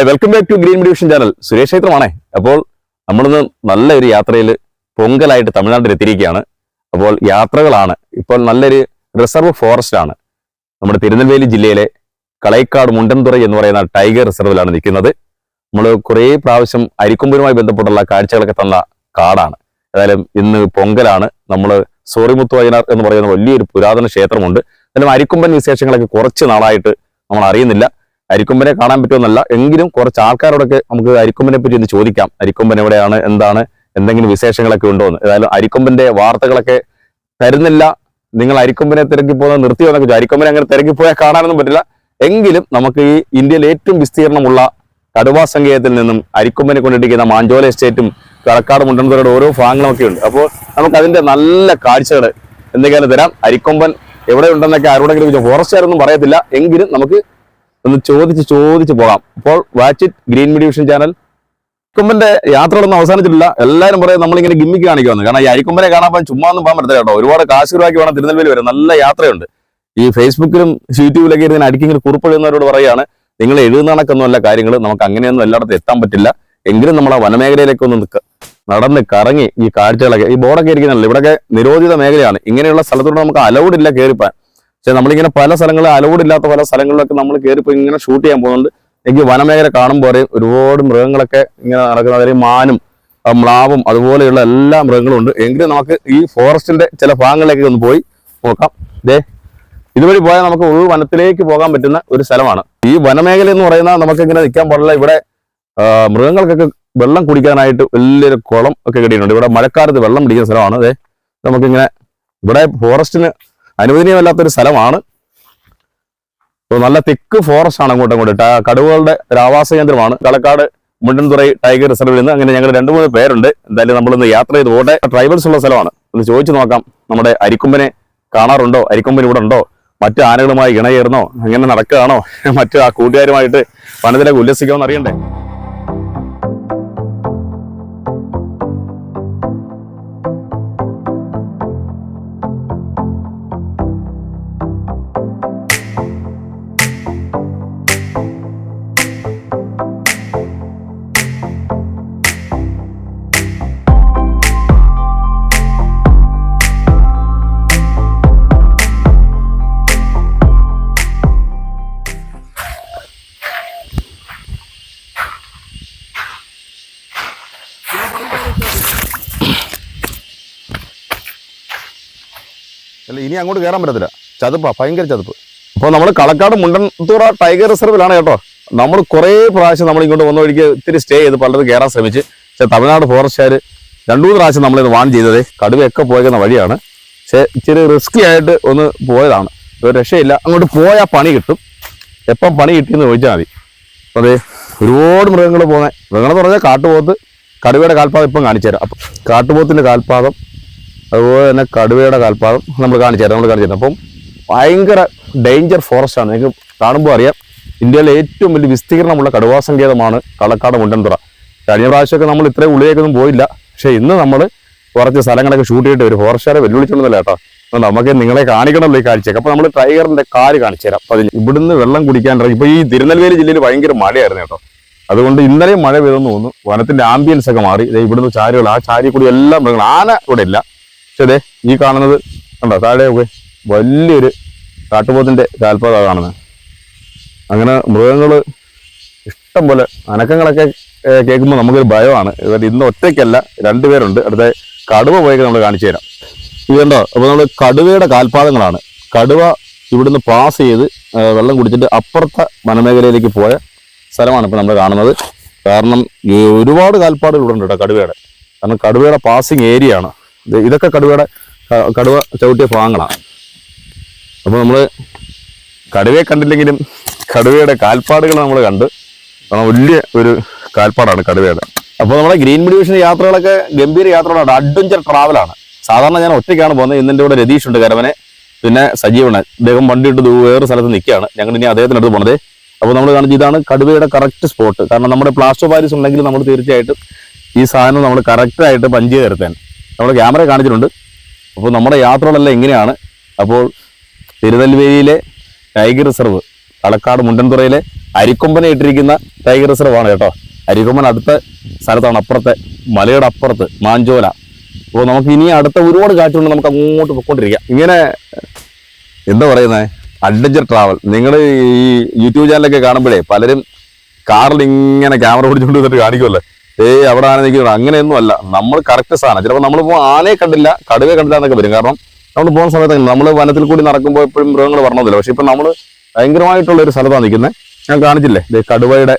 Hi welcome back to green division channel Suresh ക്ഷേത്രമാണേ. അപ്പോൾ നമ്മളിന്ന് നല്ലൊരു യാത്രയിൽ പൊങ്കലായിട്ട് തമിഴ്നാട്ടിൽ എത്തിയിരിക്കുകയാണ്. അപ്പോൾ യാത്രകളാണ്. ഇപ്പോൾ നല്ലൊരു റിസർവ് ഫോറസ്റ്റ് ആണ്. നമ്മുടെ തിരുനെൽവേലി ജില്ലയിലെ കളൈക്കാട് മുണ്ടൻതുറൈ എന്ന് പറയുന്ന ടൈഗർ റിസർവിലാണ് നിൽക്കുന്നത്. നമ്മൾ കുറേ പ്രാവശ്യം അരിക്കൊമ്പനുമായി ബന്ധപ്പെട്ടുള്ള കാഴ്ചകളൊക്കെ തന്ന കാടാണ്. ഏതായാലും ഇന്ന് പൊങ്കലാണ്. നമ്മൾ സോറിമുത്തു വയനാർ എന്ന് പറയുന്ന വലിയൊരു പുരാതന ക്ഷേത്രമുണ്ട്. എന്നാലും അരിക്കൊമ്പൻ വിശേഷങ്ങളൊക്കെ കുറച്ച് നാളായിട്ട് നമ്മൾ അറിയുന്നില്ല അരിക്കൊമ്പനെ കാണാൻ പറ്റുമെന്നല്ല. എങ്കിലും കുറച്ച് ആൾക്കാരോടൊക്കെ നമുക്ക് അരിക്കൊമ്പനെ പറ്റി ഒന്ന് ചോദിക്കാം. അരിക്കൊമ്പൻ എവിടെയാണ്? എന്താണ്? എന്തെങ്കിലും വിശേഷങ്ങളൊക്കെ ഉണ്ടോ എന്ന്. ഏതായാലും അരിക്കൊമ്പന്റെ വാർത്തകളൊക്കെ തരുന്നില്ല. നിങ്ങൾ അരിക്കൊമ്പനെ തിരക്കി പോകുന്നത് നിർത്തിയോ എന്നൊക്കെ അരിക്കൊമ്പനെ അങ്ങനെ തിരക്കി പോയാൽ കാണാനൊന്നും പറ്റില്ല. എങ്കിലും നമുക്ക് ഈ ഇന്ത്യയിൽ ഏറ്റവും വിസ്തീർണമുള്ള കടുവാ സങ്കേതത്തിൽ നിന്നും അരിക്കൊമ്പനെ കൊണ്ടിരിക്കുന്ന മാഞ്ചോല എസ്റ്റേറ്റും കളക്കാട് മുണ്ടൻതുറയുടെ ഓരോ ഭാഗങ്ങളൊക്കെ ഉണ്ട്. അപ്പോൾ നമുക്ക് അതിന്റെ നല്ല കാഴ്ചകൾ എന്തൊക്കെയാണ് തരാം. അരിക്കൊമ്പൻ എവിടെ ഉണ്ടെന്നൊക്കെ ആരോടെങ്കിലും ചോദിച്ചാൽ ഫോറസ്റ്റുകാരൊന്നും പറയത്തില്ല. എങ്കിലും നമുക്ക് ഒന്ന് ചോദിച്ച് ചോദിച്ച് പോകാം. അപ്പോൾ watch it green media channel അരിക്കൊമ്പന്റെ യാത്രകളൊന്നും അവസാനിച്ചിട്ടില്ല. എല്ലാവരും പറയും നമ്മളിങ്ങനെ ഗിമ്മിക്ക് കാണിക്കുമെന്ന്. കാരണം ഈ അരിക്കൊമ്പനെ കാണാൻ പോകാൻ ചുമ്മാ ഒന്നും പോകാൻ പറ്റത്തില്ല കേട്ടോ. ഒരുപാട് കാശ് വേണം തിരുനെൽവേലി വരെ. നല്ല യാത്രയുണ്ട്. ഈ ഫേസ്ബുക്കിലും യൂട്യൂബിലൊക്കെ ഇരുന്ന് അടിക്കിങ്ങനെ കുറിപ്പ് എഴുതുന്നവരോട് പറയുകയാണ് നിങ്ങൾ എഴുതുന്ന കണക്കൊന്നുമല്ല കാര്യങ്ങൾ നമുക്ക് അങ്ങനെയൊന്നും എല്ലായിടത്തും എത്താൻ പറ്റില്ല. എങ്കിലും നമ്മൾ ആ വനമേഖലയിലേക്ക് ഒന്ന് നടന്ന് കറങ്ങി ഈ കാഴ്ചകളൊക്കെ. ഈ ബോർഡൊക്കെ ഇരിക്കുന്നില്ല ഇവിടെയൊക്കെ നിരോധിത മേഖലയാണ്. ഇങ്ങനെയുള്ള സ്ഥലത്തോട് നമുക്ക് അലൗഡ് ഇല്ല കയറിപ്പാൻ പക്ഷെ നമ്മളിങ്ങനെ പല സ്ഥലങ്ങളിൽ അലൗഡ് ഇല്ലാത്ത പല സ്ഥലങ്ങളിലൊക്കെ നമ്മൾ കയറിപ്പോയി ഇങ്ങനെ ഷൂട്ട് ചെയ്യാൻ പോകുന്നുണ്ട്. എനിക്ക് വനമേഖല കാണുമ്പോൾ അറിയാം ഒരുപാട് മൃഗങ്ങളൊക്കെ ഇങ്ങനെ നടക്കുന്ന അതായത് മാനും മ്ലാവും അതുപോലെയുള്ള എല്ലാ മൃഗങ്ങളും ഉണ്ട്. എങ്കിലും നമുക്ക് ഈ ഫോറസ്റ്റിന്റെ ചില ഭാഗങ്ങളിലേക്ക് ഒന്ന് പോയി നോക്കാം. ദേ ഇതുവഴി പോയാൽ നമുക്ക് ഉൾ വനത്തിലേക്ക് പോകാൻ പറ്റുന്ന ഒരു സ്ഥലമാണ്. ഈ വനമേഖല എന്ന് പറയുന്ന നമുക്ക് ഇങ്ങനെ നിൽക്കാൻ പാടില്ല. ഇവിടെ മൃഗങ്ങൾക്കൊക്കെ വെള്ളം കുടിക്കാനായിട്ട് വലിയൊരു കുളം ഒക്കെ കിട്ടിയിട്ടുണ്ട്. ഇവിടെ മഴക്കാലത്ത് വെള്ളം പിടിക്കുന്ന സ്ഥലമാണ്. അതെ നമുക്കിങ്ങനെ ഇവിടെ ഫോറസ്റ്റിന് അനുവദനീയമല്ലാത്തൊരു സ്ഥലമാണ്. നല്ല തിക്ക് ഫോറസ്റ്റ് ആണ് അങ്ങോട്ടും ഇങ്ങോട്ട്. കടുവകളുടെ ഒരു ആവാസ കേന്ദ്രമാണ്. കളക്കാട് മുണ്ടൻതുറൈ ടൈഗർ റിസർവിൽ നിന്ന് അങ്ങനെ ഞങ്ങൾ രണ്ട് മൂന്ന് പേരുണ്ട്. എന്തായാലും നമ്മളിന്ന് യാത്ര ചെയ്ത് പോട്ടെ ട്രൈബൽസ് ഉള്ള സ്ഥലമാണ്. ഒന്ന് ചോദിച്ചു നോക്കാം. നമ്മുടെ അരിക്കൊമ്പനെ കാണാറുണ്ടോ? അരിക്കൊമ്പൻ ഇവിടെ ഉണ്ടോ? മറ്റു ആനകളുമായി ഇണയേറുന്നോ അങ്ങനെ നടക്കുകയാണോ? മറ്റു ആ കൂട്ടുകാരുമായിട്ട് വനത്തിലേക്ക് ഉല്ലസിക്കാമെന്ന് അറിയണ്ടേ അല്ല ഇനി അങ്ങോട്ട് കയറാൻ പറ്റത്തില്ല. ചതുപ്പാ ഭയങ്കര ചതുപ്പ്. അപ്പോൾ നമ്മൾ കളക്കാട് മുണ്ടൻതുറ ടൈഗർ റിസർവിലാണ് കേട്ടോ. നമ്മൾ കുറേ പ്രാവശ്യം നമ്മൾ ഇങ്ങോട്ട് വന്ന വഴിക്ക് ഇത്തിരി സ്റ്റേ ചെയ്ത് പലരും കയറാൻ ശ്രമിച്ച്. പക്ഷെ തമിഴ്നാട് ഫോറസ്റ്റുകാർ രണ്ടു മൂന്ന് പ്രാവശ്യം നമ്മളിത് വാൺ ചെയ്തത് കടുവയൊക്കെ പോയേക്കുന്ന വഴിയാണ്. പക്ഷെ ഇച്ചിരി റിസ്കി ആയിട്ട് ഒന്ന് പോയതാണ്. ഒരു രക്ഷയില്ല. അങ്ങോട്ട് പോയാൽ പണി കിട്ടും. എപ്പം പണി കിട്ടിയെന്ന് ചോദിച്ചാൽ മതി. അതെ ഒരുപാട് മൃഗങ്ങൾ പോകുന്നത് മൃഗങ്ങളെന്ന് പറഞ്ഞാൽ കാട്ടുപോത്ത് കടുവയുടെ കാൽപാദം ഇപ്പം കാണിച്ചു തരാം. അപ്പം കാട്ടുപോത്തിന്റെ കാൽപാദം അതുപോലെ തന്നെ കടുവയുടെ കാൽപാദം നമ്മൾ കാണിച്ചു തരാം നമ്മൾ കാണിച്ചു തരാം. അപ്പം ഭയങ്കര ഡേഞ്ചർ ഫോറസ്റ്റ് ആണ്. നിങ്ങൾക്ക് കാണുമ്പോൾ അറിയാം ഇന്ത്യയിലെ ഏറ്റവും വലിയ വിസ്തീർണമുള്ള കടുവാ സങ്കേതമാണ് കളക്കാട് മുണ്ടൻതുറ. കഴിഞ്ഞ പ്രാവശ്യമൊക്കെ നമ്മൾ ഇത്രയും ഉള്ളിലേക്കൊന്നും പോയില്ല. പക്ഷേ ഇന്ന് നമ്മൾ കുറച്ച് സ്ഥലങ്ങളൊക്കെ ഷൂട്ട് ചെയ്തിട്ട് ഒരു ഫോറസ്റ്റുകാരെ വെല്ലുവിളിച്ചൊന്നുമില്ല കേട്ടോ? നമുക്ക് നിങ്ങളെ കാണിക്കണമല്ലോ ഈ കാഴ്ചയൊക്കെ. അപ്പോൾ നമ്മൾ ടൈഗറിന്റെ കാൽ കാണിച്ചു തരാം. അതിൽ ഇവിടുന്ന് വെള്ളം കുടിക്കാൻ ഇറങ്ങി. ഇപ്പോൾ ഈ തിരുനെൽവേലി ജില്ലയിൽ ഭയങ്കര മഴയായിരുന്നു കേട്ടോ. അതുകൊണ്ട് ഇന്നലെയും മഴ പെയ്തെന്ന് തോന്നുന്നു. വനത്തിന്റെ ആംബിയൻസ് ഒക്കെ മാറി. ദേ ഇവിടുന്ന് ചാരികൾ ആ ചാരി കൂടി എല്ലാം മൃഗങ്ങൾ ആന ഇവിടെ ഇല്ല. പക്ഷെ അതെ ഈ കാണുന്നത് കണ്ടോ? താഴെയൊക്കെ വലിയൊരു കാട്ടുപോത്തിന്റെ കാൽപാത കാണുന്നത് അങ്ങനെ മൃഗങ്ങൾ ഇഷ്ടം പോലെ അനക്കങ്ങളൊക്കെ കേൾക്കുമ്പോൾ നമുക്കൊരു ഭയമാണ്. ഇന്ന് ഒറ്റയ്ക്കല്ല രണ്ടുപേരുണ്ട് അടുത്ത കടുവ പോയൊക്കെ നമ്മൾ കാണിച്ചു തരാം. ഇത് കണ്ടോ? അപ്പോൾ നമ്മൾ കടുവയുടെ കാൽപാദങ്ങളാണ്. കടുവ ഇവിടുന്ന് പാസ് ചെയ്ത് വെള്ളം കുടിച്ചിട്ട് അപ്പുറത്തെ വനമേഖലയിലേക്ക് പോയ സ്ഥലമാണ് ഇപ്പോൾ നമ്മൾ കാണുന്നത്. കാരണം ഒരുപാട് കാൽപ്പാടുകൾ ഇവിടെ ഉണ്ട് കേട്ടോ കടുവയുടെ. കാരണം കടുവയുടെ പാസിങ് ഏരിയ ആണ്. ഇതൊക്കെ കടുവയുടെ കടുവ ചവിട്ടിയ ഭാഗങ്ങളാണ് അപ്പോൾ നമ്മൾ കടുവയെ കണ്ടില്ലെങ്കിലും കടുവയുടെ കാൽപ്പാടുകൾ നമ്മൾ കണ്ട് കാരണം വലിയ ഒരു കാൽപ്പാടാണ് കടുവയുടെ. അപ്പോൾ നമ്മുടെ ഗ്രീൻ ഡിവിഷൻ യാത്രകളൊക്കെ ഗംഭീര യാത്രകളാണ്. അഡ്വഞ്ചർ ട്രാവലാണ് സാധാരണ ഞാൻ ഒറ്റയ്ക്കാണ് പോകുന്നത്. ഇന്നെന്റെ കൂടെ രതീഷ് ഉണ്ട് കരവനെ പിന്നെ സജീവണ്. അദ്ദേഹം വണ്ടി ഇട്ട് വേറെ സ്ഥലത്ത് നിൽക്കുകയാണ്. ഞങ്ങൾ ഇനി അദ്ദേഹത്തിനടുത്ത് പോണത്. അപ്പോൾ നമ്മൾ കാണിച്ച ഇതാണ് കടുവയുടെ കറക്റ്റ് സ്പോട്ട് കാരണം നമ്മുടെ പ്ലാസ്റ്റോ പാരീസ് ഉണ്ടെങ്കിൽ നമ്മൾ തീർച്ചയായിട്ടും ഈ സാധനം നമ്മൾ കറക്റ്റായിട്ട് പഞ്ച് ചെയ്ത് തരുത്താൻ നമ്മൾ ക്യാമറ കാണിച്ചിട്ടുണ്ട്. അപ്പോൾ നമ്മുടെ യാത്രകളെല്ലാം എങ്ങനെയാണ് അപ്പോൾ തിരുനെൽവേലിയിലെ ടൈഗർ റിസർവ് കളക്കാട് മുണ്ടൻതുറയിലെ അരിക്കൊമ്പനെ ഇട്ടിരിക്കുന്ന ടൈഗർ റിസർവാണ് കേട്ടോ. അരിക്കൊമ്പൻ അടുത്ത സ്ഥലത്താണ് അപ്പുറത്തെ മലയുടെ അപ്പുറത്ത് മാഞ്ചോല. അപ്പോൾ നമുക്ക് ഇനി അടുത്ത ഒരുപാട് കാറ്റുകൊണ്ട് നമുക്ക് അങ്ങോട്ട് പൊക്കോണ്ടിരിക്കാം ഇങ്ങനെ എന്താ പറയുന്നത് അഡ്വഞ്ചർ ട്രാവൽ. നിങ്ങൾ ഈ യൂട്യൂബ് ചാനലൊക്കെ കാണുമ്പോഴേ പലരും കാറിൽ ഇങ്ങനെ ക്യാമറ പിടിച്ചുകൊണ്ട് വന്നിട്ട് കാണിക്കുമല്ലോ ഏയ് അവിടെ ആന നിൽക്കുന്നത് അങ്ങനെയൊന്നും അല്ല. നമ്മൾ കറക്റ്റ് സാധനം. ചിലപ്പോൾ നമ്മൾ പോകുമ്പോൾ ആനയെ കണ്ടില്ല കടുവയെ കണ്ടില്ല എന്നൊക്കെ വരും. കാരണം നമ്മൾ പോകുന്ന സമയത്ത് നമ്മൾ വനത്തിൽ കൂടി നടക്കുമ്പോൾ എപ്പോഴും മൃഗങ്ങൾ പറഞ്ഞതില്ല പക്ഷെ ഇപ്പം നമ്മൾ ഭയങ്കരമായിട്ടുള്ള ഒരു സ്ഥലത്താണ് നിൽക്കുന്നത്. ഞാൻ കാണിച്ചില്ലേ? ദേ കടുവയുടെ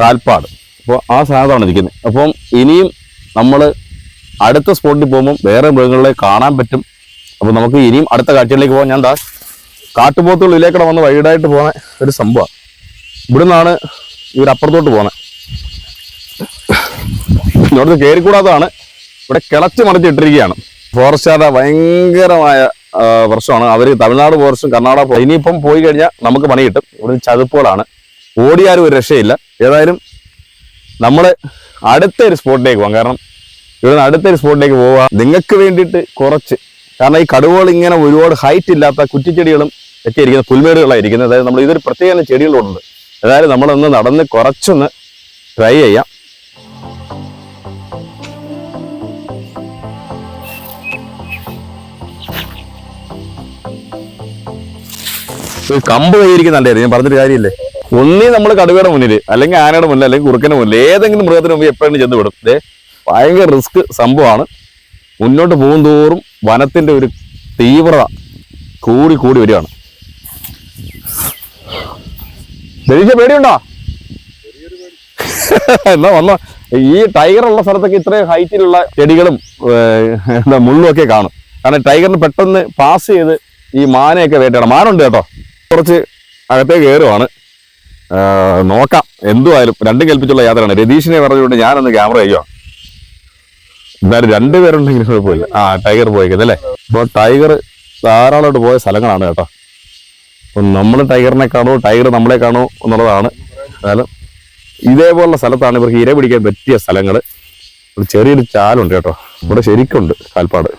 കാൽപ്പാട്. അപ്പോൾ ആ സാധനമാണ് നിൽക്കുന്നത്. അപ്പം ഇനിയും നമ്മൾ അടുത്ത സ്പോട്ടിൽ പോകുമ്പോൾ വേറെ മൃഗങ്ങളെ കാണാൻ പറ്റും. അപ്പോൾ നമുക്ക് ഇനിയും അടുത്ത കാഴ്ചകളിലേക്ക് പോകാം. ഞാൻ ദാ കാട്ടുപോത്തുള്ളിലേക്കൂടെ വന്ന് വൈഡായിട്ട് പോകുന്ന ഒരു സംഭവമാണ് ഇവിടുന്നാണ് ഇവരപ്പുറത്തോട്ട് പോകുന്നത് ഇവിടുന്ന് കയറിക്കൂടാത്തതാണ് ഇവിടെ കിളച്ച് മറിച്ചിട്ടിരിക്കുകയാണ്. ഫോറസ്റ്റുകാരുടെ ഭയങ്കരമായ പ്രശ്നമാണ് അവർ തമിഴ്നാട് ഫോറസ്റ്റും കർണാടക ഇനിയിപ്പം പോയി കഴിഞ്ഞാൽ നമുക്ക് പണി കിട്ടും. ഇവിടെ ചതുപ്പുകളാണ്. ഓടിയാലും ഒരു രക്ഷയില്ല. ഏതായാലും നമ്മൾ അടുത്ത ഒരു സ്പോട്ടിലേക്ക് പോകാം. കാരണം ഇവിടുന്ന് അടുത്ത ഒരു സ്പോട്ടിലേക്ക് പോവുക നിങ്ങൾക്ക് വേണ്ടിയിട്ട് കുറച്ച്. കാരണം ഈ കടുവകൾ ഇങ്ങനെ ഒരുപാട് ഹൈറ്റ് ഇല്ലാത്ത കുറ്റിച്ചെടികളും ഒക്കെ ഇരിക്കുന്നത്. അതായത് നമ്മൾ ഇതൊരു പ്രത്യേക ചെടികളുണ്ട് അതായത് നമ്മളൊന്ന് നടന്ന് കുറച്ചൊന്ന് ട്രൈ ചെയ്യാം. ഒരു കമ്പ് കൈയിരിക്കുന്നുണ്ടായിരുന്നു ഞാൻ പറഞ്ഞൊരു കാര്യമില്ലേ? ഒന്നേ നമ്മൾ കടുവയുടെ മുന്നിൽ അല്ലെങ്കിൽ ആനയുടെ മുന്നിൽ അല്ലെങ്കിൽ കുറുക്കന്റെ മുന്നിൽ ഏതെങ്കിലും മൃഗത്തിന് മുമ്പ് എപ്പോഴും ചെന്ന് വിടും. ദേ ഭയങ്കര റിസ്ക് സംഭവമാണ്. മുന്നോട്ട് പോകും തോറും വനത്തിന്റെ ഒരു തീവ്രത കൂടി കൂടി വരികയാണ്. ധരിച്ച പേടിയുണ്ടോ? എന്നാ വന്നോ. ഈ ടൈഗർ ഉള്ള സ്ഥലത്തൊക്കെ ഇത്രയും ഹൈറ്റിലുള്ള ചെടികളും എന്താ മുള്ളും ഒക്കെ കാണും. കാരണം ടൈഗറിന് പെട്ടെന്ന് പാസ് ചെയ്ത് ഈ മാനയൊക്കെ വേട്ടയാണ് മാനുണ്ട് കേട്ടോ. കുറച്ച് അകത്തേക്ക് കയറുവാണ് നോക്കാം. എന്തുമായാലും രണ്ടും കൽപ്പിച്ചുള്ള യാത്രയാണ്. രതീഷിനെ പറഞ്ഞുകൊണ്ട് ഞാനൊന്ന് ക്യാമറ അയ്യോ എന്തായാലും രണ്ടുപേരുണ്ടെങ്കിലും കുഴപ്പമില്ല. ആ ടൈഗർ പോയിക്കുന്നത് അല്ലേ? അപ്പോൾ ടൈഗർ ധാരാളമായിട്ട് പോയ സ്ഥലങ്ങളാണ് കേട്ടോ. നമ്മൾ ടൈഗറിനെ കാണോ ടൈഗർ നമ്മളെ കാണോ എന്നുള്ളതാണ്. എന്നാലും ഇതേപോലുള്ള സ്ഥലത്താണ് ഇവർക്ക് ഇര പിടിക്കാൻ പറ്റിയ സ്ഥലങ്ങൾ ഒരു ചെറിയൊരു ചാലുണ്ട് കേട്ടോ. ഇവിടെ ശരിക്കുണ്ട് കാൽപ്പാട്.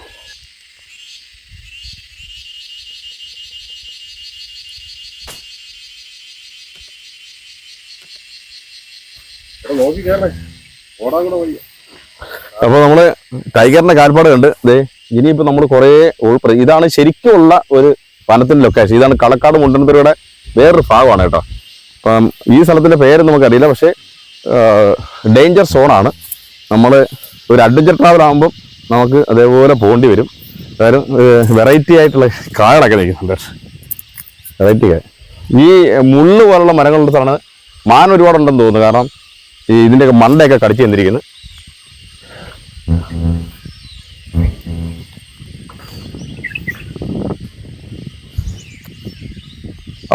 അപ്പൊ നമ്മൾ ടൈഗറിന്റെ കാൽപ്പാട് കണ്ട് ഇനിയിപ്പോ നമ്മൾ കുറേ ഇതാണ് ശരിക്കുമുള്ള ഒരു വനത്തിന്റെ ലൊക്കേഷൻ ഇതാണ് കളക്കാട് മുണ്ടൻപുരയുടെ വേറൊരു ഭാഗമാണ് കേട്ടോ. അപ്പം ഈ സ്ഥലത്തിന്റെ പേര് നമുക്കറിയില്ല. പക്ഷേ ഡേഞ്ചർ സോണാണ് നമ്മൾ ഒരു അഡ്വഞ്ചർ ട്രാവൽ ആകുമ്പം നമുക്ക് അതേപോലെ പോകേണ്ടി വരും. കാര്യം വെറൈറ്റി ആയിട്ടുള്ള കായടൊക്കെ നിൽക്കുന്നുണ്ട് വെറൈറ്റി കായ. ഈ മുള്ളു പോലുള്ള മരങ്ങളുടെ സ്ഥലമാണ് മാൻ ഒരുപാടുണ്ടെന്ന് തോന്നുന്നു. കാരണം ഈ ഇതിന്റെയൊക്കെ മണ്ടയൊക്കെ കടിച്ചു തന്നിരിക്കുന്നു.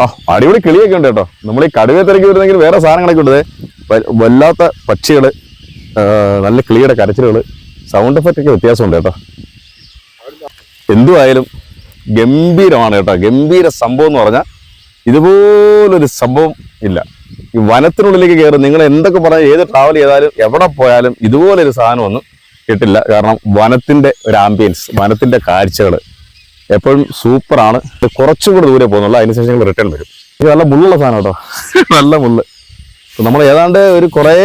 ആ അടിപൊളി കിളിയൊക്കെ ഉണ്ട് കേട്ടോ. നമ്മൾ ഈ കടുവയെ തിരക്കി വരുന്നെങ്കിൽ വേറെ സാധനങ്ങളൊക്കെ ഉണ്ട്. വല്ലാത്ത പക്ഷികൾ നല്ല കിളിയുടെ കരച്ചിലുകൾ സൗണ്ട് എഫക്റ്റ് ഒക്കെ വ്യത്യാസമുണ്ട് കേട്ടോ. എന്തുവായാലും ഗംഭീരമാണ് കേട്ടോ. ഗംഭീര സംഭവം എന്ന് പറഞ്ഞാൽ ഇതുപോലൊരു സംഭവം ഇല്ല. ഈ വനത്തിനുള്ളിലേക്ക് കയറി നിങ്ങൾ എന്തൊക്കെ പറഞ്ഞാൽ ഏത് ട്രാവൽ ചെയ്താലും എവിടെ പോയാലും ഇതുപോലൊരു സാധനമൊന്നും കിട്ടില്ല. കാരണം വനത്തിന്റെ ഒരു ആംബിയൻസ് വനത്തിന്റെ കാഴ്ചകൾ എപ്പോഴും സൂപ്പറാണ് കുറച്ചും കൂടെ ദൂരെ പോകുന്നുള്ളൂ അതിനുശേഷം ഞങ്ങൾ റിട്ടേൺ വരും. ഇത് നല്ല മുള്ളുള്ള സാധനം കേട്ടോ. നല്ല മുള്ള്. നമ്മൾ ഏതാണ്ട് ഒരു കുറേ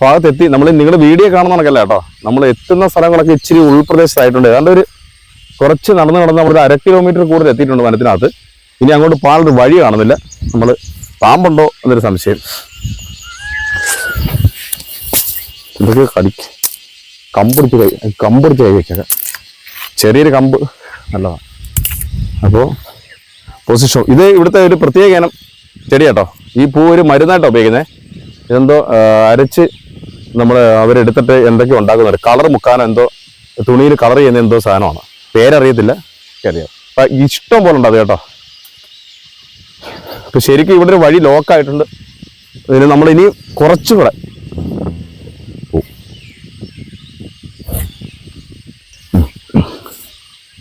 ഭാഗത്തെത്തി നമ്മൾ നിങ്ങളുടെ വീഡിയോ കാണുന്ന കണക്കല്ല കേട്ടോ. നമ്മൾ എത്തുന്ന സ്ഥലങ്ങളൊക്കെ ഇച്ചിരി ഉൾപ്രദേശത്തായിട്ടുണ്ട്. ഏതാണ്ട് ഒരു കുറച്ച് നടന്ന് നടന്ന് നമ്മൾ അര കിലോമീറ്റർ കൂടുതൽ എത്തിയിട്ടുണ്ട് വനത്തിനകത്ത്. ഇനി അങ്ങോട്ട് പാലൊരു വഴി കാണുന്നില്ല. നമ്മൾ പാമ്പുണ്ടോ എന്നൊരു സംശയം. ഇതൊക്കെ കമ്പ് കമ്പടിച്ച് കൈ കമ്പടിച്ച് കൈ വെച്ചേക്കാം. ചെറിയൊരു കമ്പ്. നല്ലതാണ് അപ്പോൾ പൊസിഷൻ ഇത് ഇവിടുത്തെ ഒരു പ്രത്യേക ഇനം ചെടി കേട്ടോ ഈ പൂ ഒരു മരുന്നായിട്ടോ ഉപയോഗിക്കുന്നത് ഇതെന്തോ അരച്ച് നമ്മൾ അവരെടുത്തിട്ട് എന്തൊക്കെയോ ഉണ്ടാക്കുന്നുണ്ട് കളർ മുക്കാനോ എന്തോ തുണിയിൽ കളർ ചെയ്യുന്ന എന്തോ സാധനമാണ്. പേരറിയത്തില്ല. അറിയാം അപ്പം ഇഷ്ടം പോലെ ഉണ്ട് അത് കേട്ടോ. ശരിക്കും ഇവിടെ ഒരു വഴി ലോക്കായിട്ടുണ്ട് ഇതിന് നമ്മൾ ഇനി കുറച്ചുകൂടെ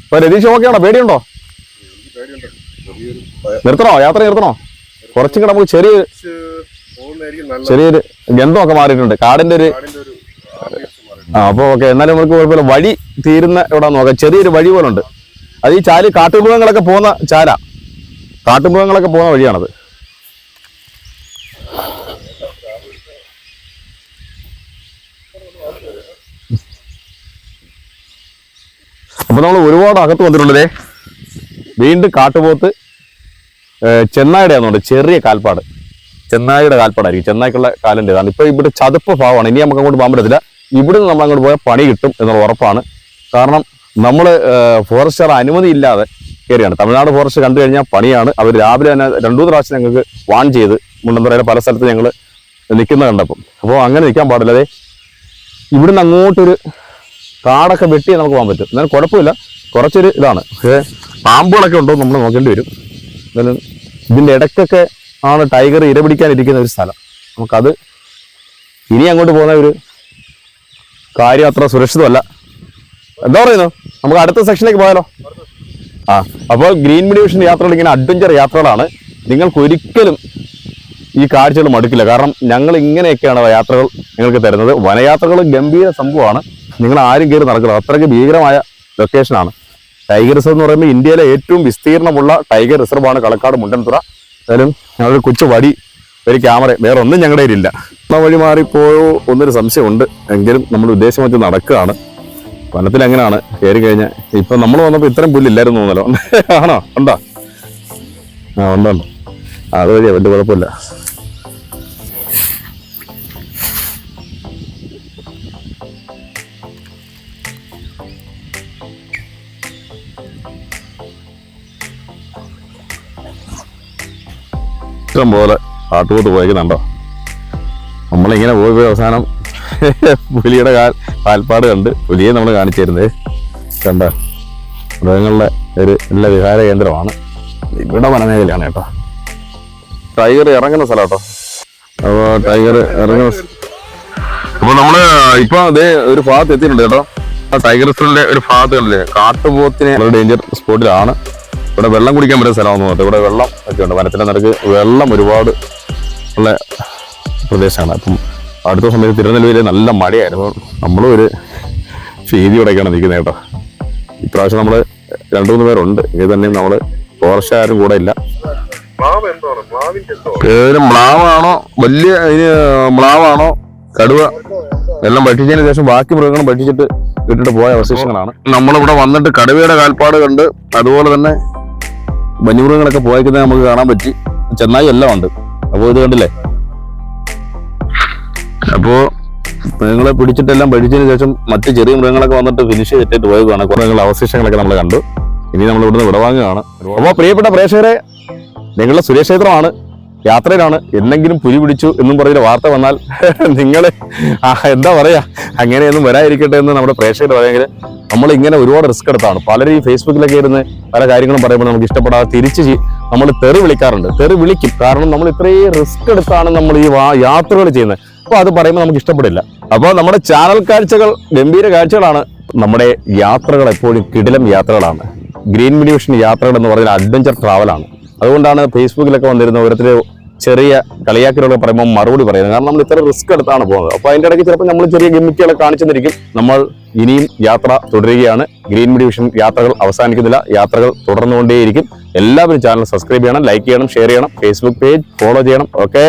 ഇപ്പൊ രതീഷ് ഓക്കെയാണോ പേടിയുണ്ടോ. നിർത്തണോ? യാത്ര നിർത്തണോ? കുറച്ചും കൂടെ നമുക്ക് ചെറിയ ചെറിയൊരു ഗന്ധമൊക്കെ മാറിയിട്ടുണ്ട്. കാടിന്റെ ഒരു ആ അപ്പൊ ഓക്കെ എന്നാലും നമുക്ക് കുഴപ്പമില്ല. വഴി തീരുന്ന ഇവിടെ നോക്കാം. ചെറിയൊരു വഴി പോലെ ഉണ്ട് അത് ഈ ചാൽ കാട്ടുമൃഗങ്ങളൊക്കെ പോകുന്ന ചാല. കാട്ടുമൃഗങ്ങളൊക്കെ പോകുന്ന വഴിയാണത്. അപ്പൊ നമ്മൾ ഒരുപാട് അകത്ത് വന്നിട്ടുള്ളതേ വീണ്ടും കാട്ടുപോത്ത് ഏർ ചെന്നായുടെ ചെറിയ കാൽപ്പാട്. ചെന്നായിയുടെ കാൽപ്പാടായിരിക്കും. ചെന്നായ്ക്കുള്ള കാലിന്റെ ഇതാണ്. ഇപ്പൊ ഇവിടെ ചതുപ്പ് ഭാവമാണ് ഇനി നമുക്ക് അങ്ങോട്ട് പോകാൻ പറ്റത്തില്ല. ഇവിടുന്ന് നമ്മൾ അങ്ങോട്ട് പോയാൽ പണി കിട്ടും എന്നുള്ള ഉറപ്പാണ്. കാരണം നമ്മൾ ഫോറസ്റ്റുകാർ അനുമതി ഇല്ലാതെ കയറിയാണ്. തമിഴ്നാട് ഫോറസ്റ്റ് കണ്ടു കഴിഞ്ഞാൽ പണിയാണ്. അവർ രാവിലെ തന്നെ രണ്ടു പ്രാവശ്യം ഞങ്ങൾക്ക് വാൺ ചെയ്ത് മുണ്ടന്തറയുടെ പല സ്ഥലത്ത് ഞങ്ങൾ നിൽക്കുന്ന കണ്ടപ്പം. അപ്പോൾ അങ്ങനെ നിൽക്കാൻ പാടില്ലാതെ ഇവിടുന്ന് അങ്ങോട്ടൊരു കാടൊക്കെ വെട്ടി നമുക്ക് പോകാൻ പറ്റും. എന്നാലും കുഴപ്പമില്ല. കുറച്ചൊരു ഇതാണ്. പക്ഷേ പാമ്പുകളൊക്കെ ഉണ്ടോ നമ്മൾ നോക്കേണ്ടി വരും. എന്നാലും ഇതിന്റെ ഇടയ്ക്കൊക്കെ ആണ് ടൈഗർ ഇരപിടിക്കാനിരിക്കുന്ന ഒരു സ്ഥലം. നമുക്കത് ഇനി അങ്ങോട്ട് പോകുന്ന ഒരു കാര്യം അത്ര സുരക്ഷിതമല്ല. എന്താ പറയുന്നു? നമുക്ക് അടുത്ത സെക്ഷനിലേക്ക് പോയാലോ? ആ അപ്പോൾ ഗ്രീൻ മിഡിവിഷൻ യാത്രകൾ ഇങ്ങനെ അഡ്വഞ്ചർ യാത്രകളാണ്. നിങ്ങൾക്ക് ഒരിക്കലും ഈ കാഴ്ചകൾ മടുക്കില്ല. കാരണം ഞങ്ങൾ ഇങ്ങനെയൊക്കെയാണ് യാത്രകൾ നിങ്ങൾക്ക് തരുന്നത്. വനയാത്രകൾ ഗംഭീര സംഭവമാണ്. നിങ്ങൾ ആരും കയറി നടക്കുക അത്രയ്ക്ക് ഭീകരമായ ലൊക്കേഷനാണ് ടൈഗർ റിസർവ് എന്ന് പറയുമ്പോൾ ഇന്ത്യയിലെ ഏറ്റവും വിസ്തീർണമുള്ള ടൈഗർ റിസർവാണ് കളക്കാട് മുണ്ടൻതുറ. എന്തായാലും ഞങ്ങളൊരു കൊച്ചു വടി ഒരു ക്യാമറ വേറെ ഒന്നും ഞങ്ങളുടെ കയ്യിലില്ല ആ വഴി മാറിപ്പോയോ ഒന്നൊരു സംശയമുണ്ട്. എങ്കിലും നമ്മൾ ഉദ്ദേശം വെച്ച് നടക്കുകയാണ്. വനത്തിൽ എങ്ങനെയാണ്? കയറി കഴിഞ്ഞാൽ ഇപ്പൊ നമ്മൾ വന്നപ്പോൾ ഇത്രയും പുല്ലില്ലായിരുന്നു തോന്നലോ ആണോ? ഉണ്ടോ? ആ ഉണ്ടോ അതുവഴി വലിയ കുഴപ്പമില്ല. ഇഷ്ടം പോലെ കാട്ടുപോത്ത് പോയിക്കുന്നുണ്ടോ? നമ്മളിങ്ങനെ പോയി പോയി അവസാനം പുലിയുടെ കാൽ കാൽപ്പാട് കണ്ട് പുലിയെ നമ്മൾ കാണിച്ചു തരുന്നത് കണ്ട മൃഗങ്ങളുടെ ഒരു നല്ല വിഹാര കേന്ദ്രമാണ്. ഇവിടെ വനമേഖലയാണ് കേട്ടോ. ടൈഗർ ഇറങ്ങുന്ന സ്ഥലം കേട്ടോ അപ്പോൾ ടൈഗർ ഇറങ്ങുന്ന അപ്പോൾ നമ്മൾ ഇപ്പോൾ ഇപ്പൊ അതേ ഒരു ഭാഗത്ത് എത്തിയിട്ടുണ്ട് കേട്ടോ. ടൈഗർ റിസർവിന്റെ ഒരു ഭാഗത്ത് കണ്ടില്ലേ? കാട്ടുപോത്തിനെ ഡേഞ്ചർ സ്പോട്ടിലാണ്. ഇവിടെ വെള്ളം കുടിക്കാൻ പറ്റിയ സ്ഥലമാണെന്ന് തോന്നുന്നത് ഇവിടെ വെള്ളം ഒക്കെ ഉണ്ട് വനത്തിന്റെ നിരക്ക് വെള്ളം ഒരുപാട് ഉള്ള പ്രദേശമാണ്. അപ്പം അടുത്ത സമയത്ത് തിരുനെല്വേലിയിൽ നല്ല മഴയായിരുന്നു. നമ്മളും ഒരു ഭീതിയോടെയൊക്കെയാണ് നിൽക്കുന്നത് കേട്ടോ. ഇപ്രാവശ്യം നമ്മൾ രണ്ടു മൂന്ന് പേരുണ്ട്. ഇത് തന്നെയും നമ്മൾ ആരും കൂടെ ഇല്ല. പേര് മ്ലാവാണോ? വലിയ ഇനി മ്ലാവാണോ? കടുവ എല്ലാം ഭക്ഷിച്ചതിന് ശേഷം ബാക്കി മൃഗങ്ങളും ഭക്ഷിച്ചിട്ട് ഇട്ടിട്ട് പോയ അവശേഷങ്ങളാണ്. നമ്മളിവിടെ വന്നിട്ട് കടുവയുടെ കാൽപ്പാട് കണ്ട് അതുപോലെ തന്നെ വന്യമൃഗങ്ങളൊക്കെ പോയേക്കുന്നത് നമുക്ക് കാണാൻ പറ്റി. ചെന്നായി എല്ലാം ഉണ്ട്. അപ്പോൾ ഇത് കണ്ടില്ലേ? അപ്പോൾ മൃഗങ്ങളെ പിടിച്ചിട്ടെല്ലാം പഠിച്ചതിന് ശേഷം മറ്റ് ചെറിയ മൃഗങ്ങളൊക്കെ വന്നിട്ട് ഫിനിഷ് ചെയ്തിട്ട് പോയതാണ്. കുറെ അവശേഷങ്ങളൊക്കെ നമ്മൾ കണ്ടു. ഇനി നമ്മൾ ഇവിടുന്ന് വിടവാങ്ങുകയാണ്. അപ്പോൾ പ്രിയപ്പെട്ട പ്രേക്ഷകരെ നിങ്ങളുടെ സുരേഷ് ക്ഷേത്രമാണ് യാത്രയിലാണ്. എന്തെങ്കിലും പുലി പിടിച്ചു എന്നും പറഞ്ഞൊരു വാർത്ത വന്നാൽ നിങ്ങൾ എന്താ പറയുക അങ്ങനെയൊന്നും വരാതിരിക്കട്ടെ എന്ന് നമ്മുടെ പ്രേക്ഷകർ പറയുമെങ്കിൽ നമ്മൾ ഇങ്ങനെ ഒരുപാട് റിസ്ക് എടുത്താണ്. പലരും ഈ ഫേസ്ബുക്കിലൊക്കെ ഇരുന്ന് പല കാര്യങ്ങളും പറയുമ്പോൾ നമുക്ക് ഇഷ്ടപ്പെടാതെ തിരിച്ച് നമ്മൾ തെറി വിളിക്കാറുണ്ട്. തെറി വിളിക്കും. കാരണം നമ്മൾ ഇത്രയും റിസ്ക് എടുത്താണ് നമ്മൾ ഈ യാത്രകൾ ചെയ്യുന്നത്. അപ്പോൾ അത് പറയുമ്പോൾ നമുക്ക് ഇഷ്ടപ്പെടില്ല. അപ്പോൾ നമ്മുടെ ചാനൽ കാഴ്ചകൾ ഗംഭീര കാഴ്ചകളാണ്. നമ്മുടെ യാത്രകൾ എപ്പോഴും കിടിലം യാത്രകളാണ്. ഗ്രീൻ മിനിവേഷൻ യാത്രകൾ എന്ന് പറഞ്ഞാൽ അഡ്വഞ്ചർ ട്രാവലാണ് അതുകൊണ്ടാണ് ഫേസ്ബുക്കിലൊക്കെ വന്നിരുന്ന ഓരോരുത്തർ ചെറിയ കളിയാക്കലുകളൊക്കെ പറയുമ്പോൾ മറുപടി പറയുന്നത്. കാരണം നമ്മൾ ഇത്ര റിസ്ക് എടുത്താണ് പോകുന്നത്. അപ്പോൾ അതിന്റെ ഇടയ്ക്ക് ചിലപ്പോൾ നമ്മൾ ചെറിയ ഗിമ്മിക്കുകളൊക്കെ കാണിച്ചെന്നിരിക്കും. നമ്മൾ ഇനിയും യാത്ര തുടരുകയാണ്. ഗ്രീൻ ഡിവിഷൻ യാത്രകൾ അവസാനിക്കുന്നില്ല. യാത്രകൾ തുടർന്നുകൊണ്ടേയിരിക്കും. എല്ലാവരും ചാനൽ സബ്സ്ക്രൈബ് ചെയ്യണം ലൈക്ക് ചെയ്യണം ഷെയർ ചെയ്യണം. ഫേസ്ബുക്ക് പേജ് ഫോളോ ചെയ്യണം. ഓക്കെ?